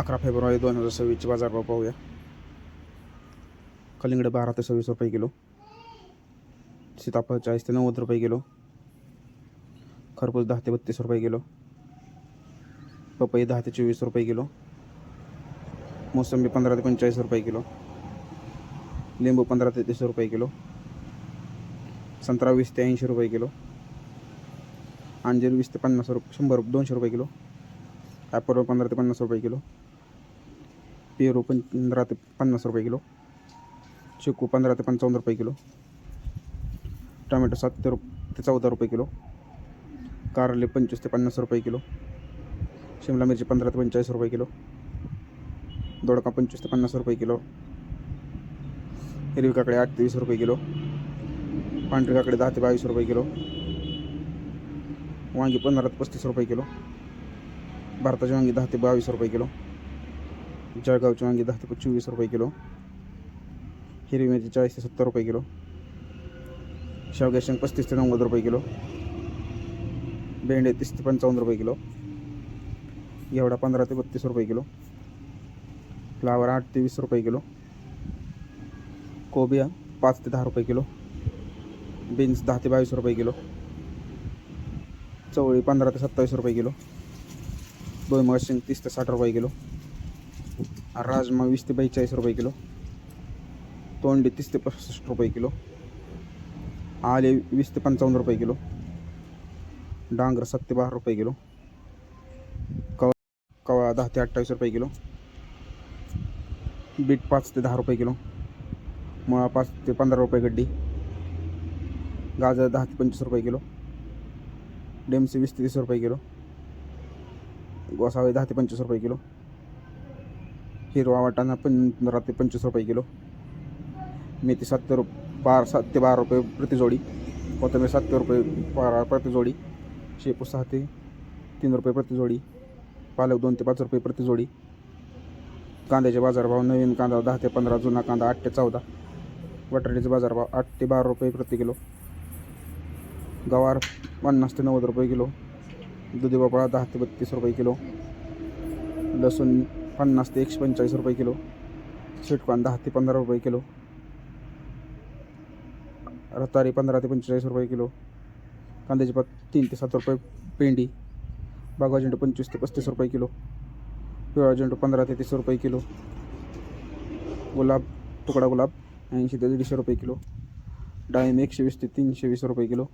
अकरा फेब्रुवारी दोन हजार सव्वीसचे बाजारभाव पाहूया. कलिंगड बारा ते सव्वीस रुपये किलो. सीताफळ चाळीस ते नव्वद रुपये किलो. खरपूस दहा ते बत्तीस रुपये किलो. पपई दहा ते चोवीस रुपये किलो. मोसंबी पंधरा ते पंचेचाळीस रुपये किलो. लिंबू पंधरा ते तीस रुपये किलो. संत्रा वीस ते ऐंशी रुपये किलो. अंजीर वीस ते पन्नास रुपये शंभर दोनशे रुपये किलो. ॲपल पंधरा ते पन्नास रुपये किलो. पेरू पंधरा ते पन्नास रुपये किलो चिकू पंधरा ते पंचावन्न रुपये किलो टोमॅटो सात ते रुप ते चौदा रुपये किलो कारले पंचवीस ते पन्नास रुपये किलो शिमला मिरची पंधरा ते पंचेचाळीस रुपये किलो दोडका पंचवीस ते पन्नास रुपये किलो हिरवी काकडे आठ ते वीस रुपये किलो पांढरी काकडे दहा ते बावीस रुपये किलो वांगी पंधरा ते पस्तीस रुपये किलो भारताची वांगी दहा ते बावीस रुपये किलो जळगावची वांगी दहा ते चोवीस रुपये किलो हिरवी मिरची चाळीस ते सत्तर रुपये किलो शेवग्या शेंग पस्तीस ते नव्वद रुपये किलो भेंडे तीस ते पंचावन्न रुपये किलो एवढा पंधरा ते बत्तीस रुपये किलो फ्लावर आठ ते वीस रुपये किलो कोबिया पाच ते दहा रुपये किलो बीन्स दहा ते बावीस रुपये किलो चवळी पंधरा ते सत्तावीस रुपये किलो भुईमुगा शेंग तीस ते साठ रुपये किलो राजमा वीस ते बेचाळीस रुपये किलो. तोंडे तीस ते पसष्ट रुपये किलो. आले वीस ते पंचावन्न रुपये किलो. डांगर सात ते बारा रुपये किलो. कवा कवा दहा ते अठ्ठावीस रुपये किलो. बीट पाच ते दहा रुपये किलो. मुळा पाच ते पंधरा रुपये गड्डी. गाजर दहा ते पंचवीस रुपये किलो. डेमसी वीस ते तीस रुपये किलो. गोसावे दहा ते पंचवीस रुपये किलो. हिरवा वाटाणा पंधरा ते पंचवीस रुपये किलो. मेथी सात ते रुप बारा सात ते बारा रुपये प्रतिजोडी कोथंबीर कोथिंबीर सात ते रुपये बारा प्रतिजोडी शेपू सहा ते तीन रुपये प्रतिजोडी पालक दोन ते पाच रुपये प्रतिजोडी कांद्याचे बाजारभाव नवीन कांदा दहा ते पंधरा जुना कांदा आठ ते चौदा. बटाट्याचे बाजारभाव आठ ते बारा रुपये प्रति किलो. गवार पन्नास ते नव्वद रुपये किलो. दुधी भोपळा दहा ते बत्तीस रुपये किलो. लसूण पन्नास ते एकशे पंचेचाळीस रुपये किलो. स्वीटकॉर्न दहा ते पंधरा रुपये किलो. रतारी पंधरा ते पंचेचाळीस रुपये किलो. कांद्याची पात तीन ते सात रुपये पेंडी. बागा झेंडू पंचवीस ते पस्तीस रुपये किलो. पिवळा झेंडू पंधरा ते तीस रुपये किलो. गुलाब तुकडा गुलाब ऐंशी ते दीडशे रुपये किलो. डाळिंब एकशे वीस ते तीनशे वीस रुपये किलो.